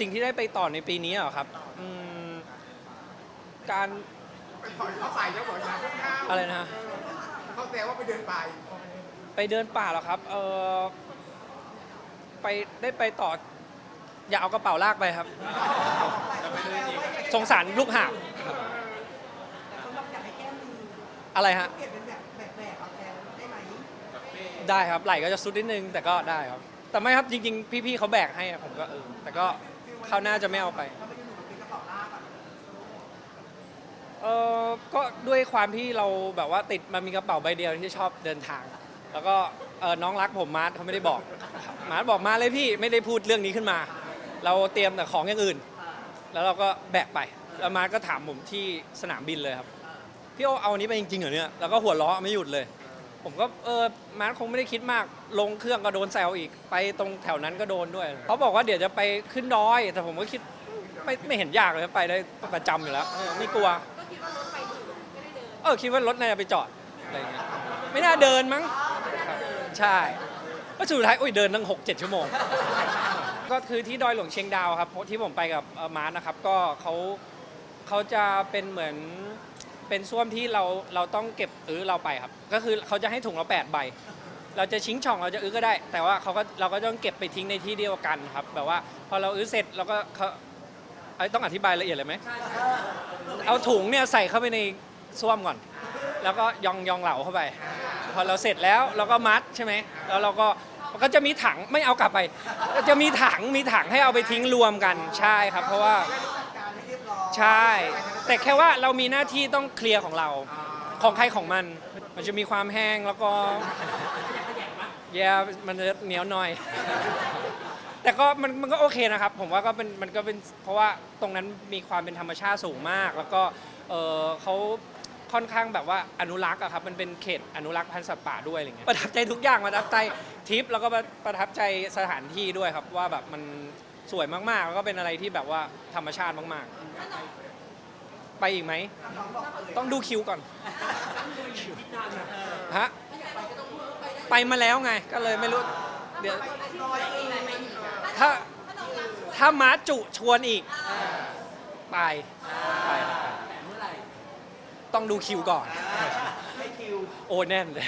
สิ่งที่ได้ไปต่อในปีนี้เหรอครับอืมการไปถอยเขาใส่แล้วบอกอย่าเพิ่งเข้าอะไรนะ เขาแซวว่าไปเดินไปไปเดินป่าเหรอครับ เออไปได้ไปต่อ อย่าเอากระเป๋าลากไปครับ สงสารลูกหาบแต่สำหรับอยากให้แก้มืออะไรฮะ เปลี่ยนเป็นแบบแบบแบบเอาแทนได้ไหมได้ครับ ไหลก็จะซุดนิดนึง แต่ก็ได้ครับ แต่ไม่ครับจริง ๆ พี่ๆเขาแบกให้อะผมก็เออแต่ก็ คราวหน้าจะไม่เอาไปเป็นกระเป๋าลากอะเออก็ด้วยความที่เราแบบว่าติดมันมีกระเป๋าใบเดียวที่ชอบเดินทาง แล้วก็เออน้องรักผมมาร์ทเขาไม่ได้บอก มาร์ทบอกมาเลยพี่ไม่ได้พูดเรื่องนี้ขึ้นมา เราเตรียมแต่ของอย่างอื่น แล้วเราก็แบกไป แล้วมาร์ทก็ถามผมที่สนามบินเลยครับ พี่โอเอาอันนี้ไปจริงๆเหรอเนี่ย แล้วก็หัวเราะไม่หยุดเลย ผมก็เออมาร์ทคงไม่ได้คิดมาก ลงเครื่องก็โดนแซวอีก ไปตรงแถวนั้นก็โดนด้วย เขาบอกว่าเดี๋ยวจะไปขึ้นดอย แต่ผมก็คิดไม่ไม่เห็นยากเลยไปได้ประจำอยู่แล้วเออไม่กลัวเออคิดว่ารถน่าจะไปจอดอะไรเงี้ยไม่น่าเดินมั้งครับใช่ก็สุดท้ายโอ้ยเดินตั้งหกเจ็ดชั่วโมง ก็คือที่ดอยหลวงเชียงดาวครับเพราะที่ผมไปกับเอ่อมาร์ทนะครับก็เขาเขาจะเป็นเหมือน เป็นส้วมที่เราเราต้องเก็บอื้อเราไปครับ ก็คือเขาจะให้ถุงเราแปดใบ เราจะชิงช่องเราจะอื้อก็ได้ แต่ว่าเขาก็เราก็ต้องเก็บไปทิ้งในที่เดียวกันครับ แบบว่าพอเราอื้อเสร็จเราก็เขาเอ้ยต้องอธิบายละเอียดเลยไหมเอาถุงเนี่ยใส่เข้าไปในส้วมก่อน แล้วก็ยองยองเหลาเข้าไป พอเราเสร็จแล้วเราก็มัดใช่ไหมแล้วเราก็ก็จะมีถังไม่เอากลับไป ก็จะมีถังมีถังให้เอาไปทิ้งรวมกันใช่ครับ เพราะว่าใช่ แต่แค่ว่าเรามีหน้าที่ต้องเคลียร์ของเรา ของใครของมัน มันจะมีความแห้งแล้วก็แย่มันจะเหนียวหน่อย แต่ก็มันมันก็โอเคนะครับ ผมว่าก็เป็นมันก็เป็นเพราะว่าตรงนั้นมีความเป็นธรรมชาติสูงมาก แล้วก็เออเขาค่อนข้างแบบว่าอนุรักษ์อะครับมันเป็นเขตอนุรักษ์พันธุ์สัตว์ป่าด้วยอะไรเงี้ยประทับใจทุกอย่างประทับใจทริปแล้วก็ประทับใจสถานที่ด้วยครับว่าแบบมันสวยมากๆแล้วก็เป็นอะไรที่แบบว่าธรรมชาติมากๆ ไปอีกไหมน้องบอกเลยต้องดูคิวก่อนฮะไปมาแล้วไง ก็เลยไม่รู้ เดี๋ยวร้อยเองถ้าถ้ามาจุชวนอีก ไปไปครับต้องดูคิวก่อนให้คิวโอ้แน่นเลย